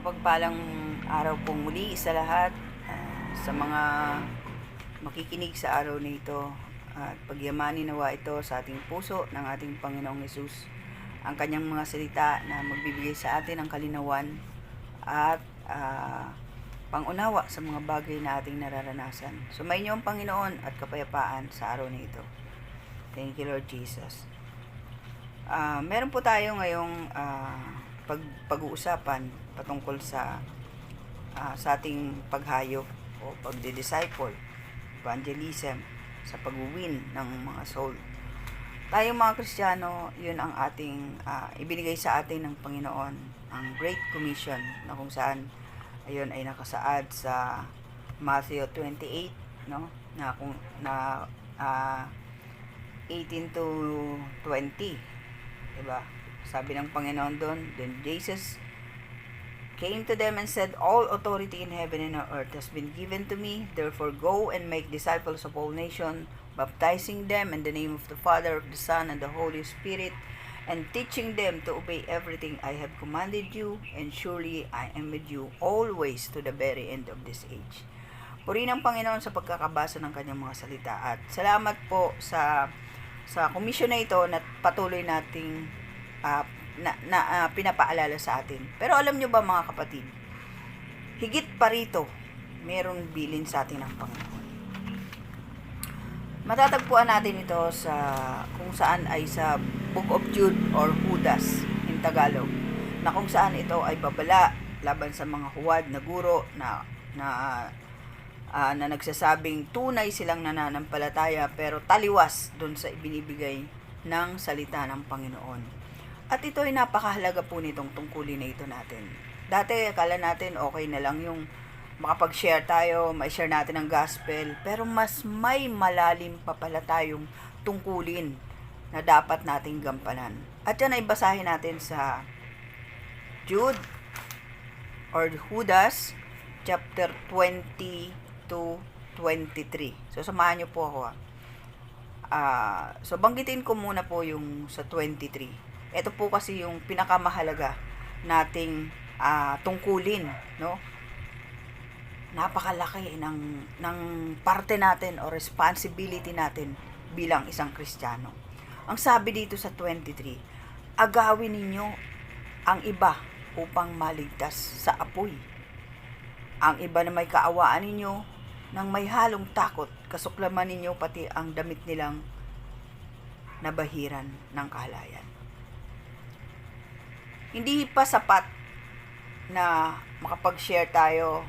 Mapagpalang araw pong muli sa lahat, ah, sa mga makikinig sa araw na ito at pagyamanin nawa ito sa ating puso ng ating Panginoong Yesus ang kanyang mga salita na magbibigay sa atin ng kalinawan at ah, pangunawa sa mga bagay na ating nararanasan. Sumayin niyo ang Panginoon at kapayapaan sa araw na ito. Thank you Lord Jesus. Ah, meron po tayo ngayong ah, pag pag-uusapan patungkol sa ah, sa ating paghayo o pagde-disciple, evangelism, sa pag-win ng mga soul. Tayong mga Kristiyano, yun ang ating ah, ibinigay sa atin ng Panginoon, ang Great Commission na kung saan ayun ay nakasaad sa Matthew 28, no? Na kung na ah, 18 to 20, 'di ba? Sabi ng Panginoon doon, then Jesus came to them and said, All authority in heaven and on earth has been given to me. Therefore, go and make disciples of all nations, baptizing them in the name of the Father, of the Son, and the Holy Spirit, and teaching them to obey everything I have commanded you. And surely I am with you always to the very end of this age. Purihin ang Panginoon sa pagkakabasa ng kanyang mga salita. At salamat po sa sa komisyon na ito na patuloy nating ah, na, na ah, pinapaalala sa atin. Pero alam nyo ba mga kapatid, higit pa rito, meron bilin sa atin ng Panginoon. Matatagpuan natin ito sa kung saan ay sa Book of Jude or Judas in Tagalog na kung saan ito ay babala laban sa mga huwad na guro na na ah, na nagsasabing tunay silang nananampalataya pero taliwas doon sa ibinibigay ng salita ng Panginoon. At ito ay napakahalaga po nitong tungkulin na ito natin. Dati akala natin okay na lang yung makapag-share tayo, may-share natin ang gospel, pero mas may malalim pa pala tayong tungkulin na dapat nating gampanan. At yan ay basahin natin sa Jude or Judas chapter 20 to 23. So samahan niyo po ako ah. Ah, so banggitin ko muna po yung sa 23. Ito po kasi yung pinakamahalaga nating ah, tungkulin, no? Napakalaki ng ng parte natin o responsibility natin bilang isang Kristiyano. Ang sabi dito sa 23, agawin ninyo ang iba upang maligtas sa apoy. Ang iba na may kaawaan ninyo nang may halong takot, kasuklaman ninyo pati ang damit nilang nabahiran ng kahalayan. Hindi pa sapat na makapag-share tayo.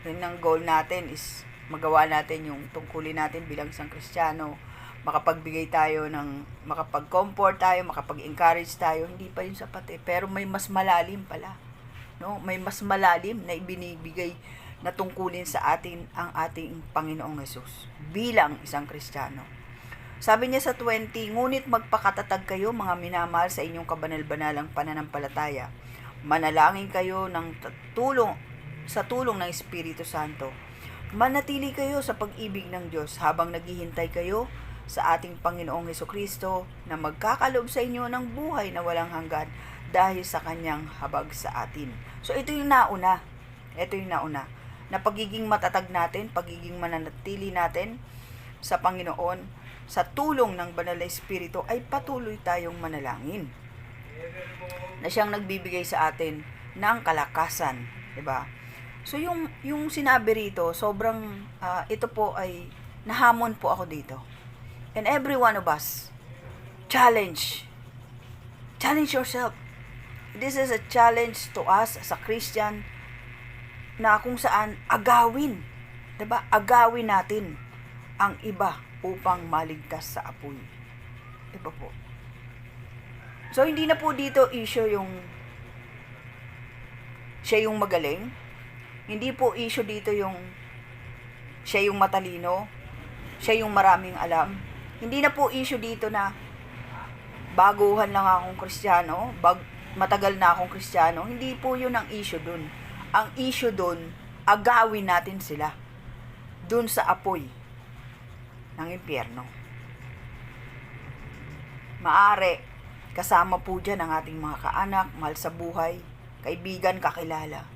Yun ang goal natin is magawa natin yung tungkulin natin bilang isang Kristiyano. Makapagbigay tayo ng, makapag-comfort tayo, makapag-encourage tayo. Hindi pa yun sapat eh. Pero may mas malalim pala. No? May mas malalim na ibinibigay na tungkulin sa atin ang ating Panginoong Yesus bilang isang Kristiyano. Sabi niya sa 20, Ngunit magpakatatag kayo mga minamahal sa inyong kabanal-banalang pananampalataya. Manalangin kayo ng tulong sa tulong ng Espiritu Santo. Manatili kayo sa pag-ibig ng Diyos habang naghihintay kayo sa ating Panginoong Heso Kristo na magkakalob sa inyo ng buhay na walang hanggan dahil sa kanyang habag sa atin. So ito yung nauna. Ito yung nauna. Na pagiging matatag natin, pagiging mananatili natin sa Panginoon, sa tulong ng Banal na Espiritu ay patuloy tayong manalangin. Na siyang nagbibigay sa atin ng kalakasan, 'di ba? So yung yung sinabi rito, sobrang ah, ito po ay nahamon po ako dito. And every one of us challenge challenge yourself. This is a challenge to us as a Christian na kung saan agawin, 'di ba? Agawin natin ang iba upang maligtas sa apoy. Diba po? So, hindi na po dito issue yung siya yung magaling. Hindi po issue dito yung siya yung matalino. Siya yung maraming alam. Hindi na po issue dito na baguhan lang akong kristyano, bag, matagal na akong kristyano. Hindi po yun ang issue dun. Ang issue dun, agawin natin sila dun sa apoy ng impyerno. Maari, kasama po dyan ang ating mga kaanak, mahal sa buhay, kaibigan, kakilala.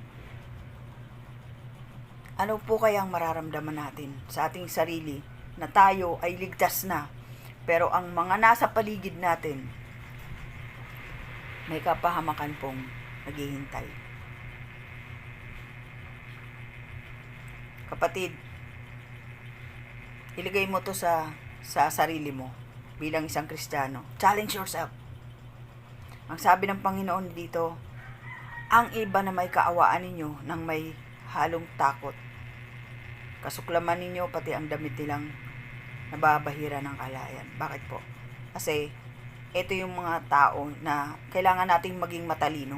ano po kayang mararamdaman natin sa ating sarili na tayo ay ligtas na pero ang mga nasa paligid natin may kapahamakan pong naghihintay. Kapatid, ilagay mo to sa sa sarili mo bilang isang Kristiyano. Challenge yourself. Ang sabi ng Panginoon dito, ang iba na may kaawaan ninyo nang may halong takot. Kasuklaman ninyo pati ang damit nilang nababahira ng kalayan. Bakit po? Kasi ito yung mga tao na kailangan nating maging matalino.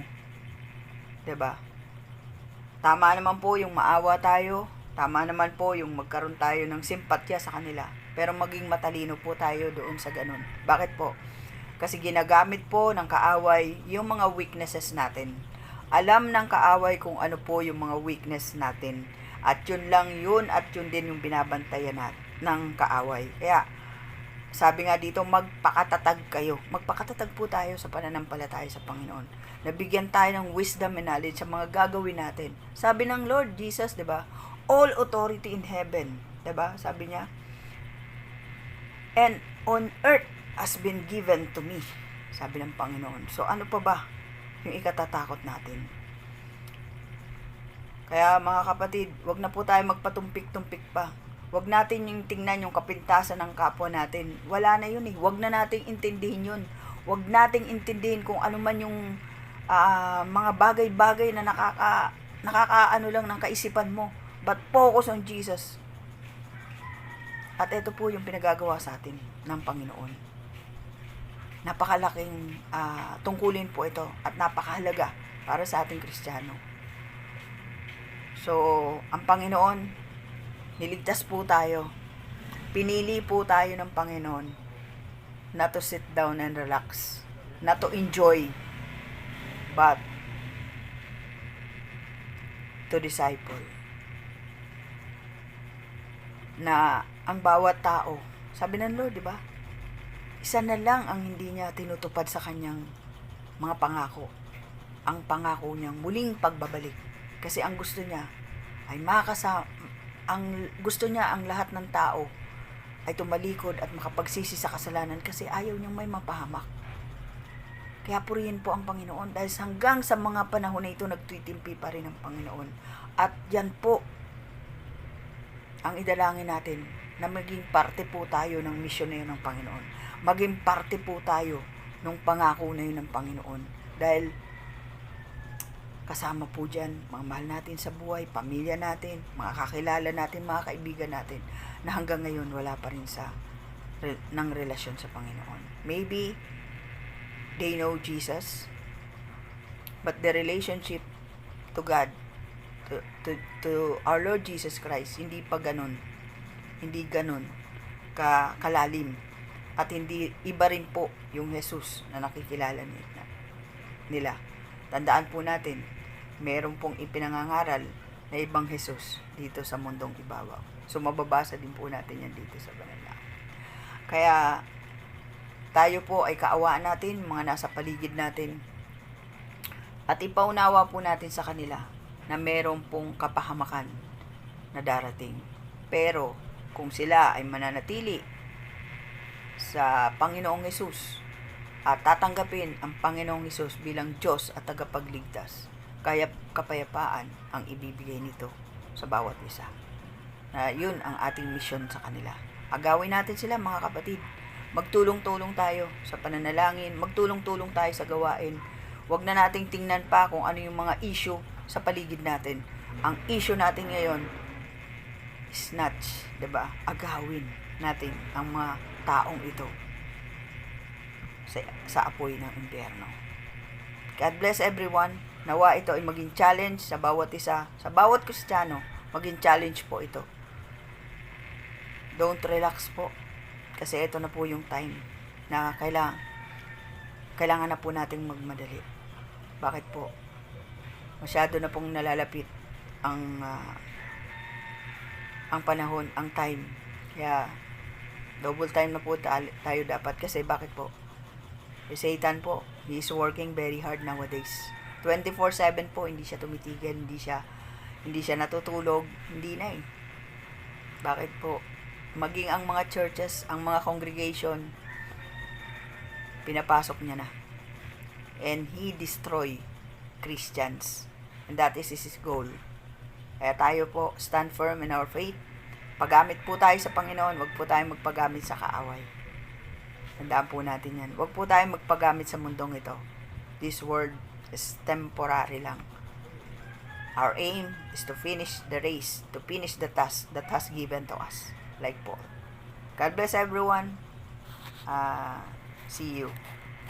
'Di ba? Tama naman po yung maawa tayo, tama naman po yung magkaroon tayo ng simpatya sa kanila. Pero maging matalino po tayo doon sa ganun. Bakit po? Kasi ginagamit po ng kaaway yung mga weaknesses natin. Alam ng kaaway kung ano po yung mga weakness natin. At yun lang yun at yun din yung binabantayan natin ng kaaway. Kaya, sabi nga dito, magpakatatag kayo. Magpakatatag po tayo sa pananampalataya sa Panginoon. Nabigyan tayo ng wisdom and knowledge sa mga gagawin natin. Sabi ng Lord Jesus, 'di ba? All authority in heaven, 'di ba? Sabi niya, and on earth has been given to me. Sabi ng Panginoon. So ano pa ba yung ikatatakot natin? Kaya mga kapatid, wag na po tayo magpatumpik-tumpik pa. Wag natin yung tingnan yung kapintasan ng kapwa natin. Wala na yun eh. Wag na nating intindihin yun. Wag nating intindihin kung ano man yung ah, mga bagay-bagay na nakaka nakakaano lang ng kaisipan mo. But focus on Jesus. At ito po yung pinagagawa sa atin ng Panginoon. Napakalaking ah, tungkulin po ito at napakahalaga para sa ating Kristiyano. So, ang Panginoon, niligtas po tayo. Pinili po tayo ng Panginoon na to sit down and relax. Na to enjoy. But, to disciple. Na ang bawat tao, sabi ng Lord, di ba? Isa na lang ang hindi niya tinutupad sa kanyang mga pangako. Ang pangako niyang muling pagbabalik. Kasi ang gusto niya ay makasa ang gusto niya ang lahat ng tao ay tumalikod at makapagsisi sa kasalanan kasi ayaw niyang may mapahamak. Kaya purihin po ang Panginoon dahil hanggang sa mga panahon na ito nagtitimpi pa rin ang Panginoon. At yan po ang idalangin natin na maging parte po tayo ng misyon na yun ng Panginoon. Maging parte po tayo ng pangako na yun ng Panginoon. Dahil kasama po dyan, mga mahal natin sa buhay, pamilya natin, mga kakilala natin, mga kaibigan natin, na hanggang ngayon wala pa rin sa ng relasyon sa Panginoon. Maybe they know Jesus, but the relationship to God, to, to, to our Lord Jesus Christ, hindi pa ganun. Hindi ganun ka, kalalim. At hindi iba rin po yung Jesus na nakikilala nila. nila. Tandaan po natin, meron pong ipinangangaral na ibang Jesus dito sa mundong ibabaw. So mababasa din po natin yan dito sa banal na. Kaya tayo po ay kaawaan natin, mga nasa paligid natin. At ipaunawa po natin sa kanila na meron pong kapahamakan na darating. Pero kung sila ay mananatili sa Panginoong Yesus at tatanggapin ang Panginoong Hesus bilang Diyos at tagapagligtas, kaya kapayapaan ang ibibigay nito sa bawat isa. Na yun ang ating misyon sa kanila. Agawin natin sila mga kapatid. Magtulong-tulong tayo sa pananalangin, magtulong-tulong tayo sa gawain. Huwag na nating tingnan pa kung ano yung mga issue sa paligid natin. Ang issue natin ngayon, snatch, ba? Agawin natin ang mga taong ito sa, sa apoy ng impyerno. God bless everyone. Nawa ito ay maging challenge sa bawat isa, sa bawat Kristiyano, maging challenge po ito. Don't relax po. Kasi ito na po yung time na kailangan kailangan na po nating magmadali. Bakit po? Masyado na pong nalalapit ang ah, ang panahon, ang time. Kaya double time na po ta- tayo dapat kasi bakit po? Si Satan po, he is working very hard nowadays. 24/7 po, hindi siya tumitigil, hindi siya hindi siya natutulog, hindi na eh. Bakit po? Maging ang mga churches, ang mga congregation, pinapasok niya na. And he destroy Christians. And that is his goal. Kaya tayo po, stand firm in our faith. Paggamit po tayo sa Panginoon, wag po tayo magpagamit sa kaaway. Tandaan po natin yan. Wag po tayo magpagamit sa mundong ito. This world is temporary lang. Our aim is to finish the race, to finish the task that has given to us. Like Paul. God bless everyone. Uh, see you.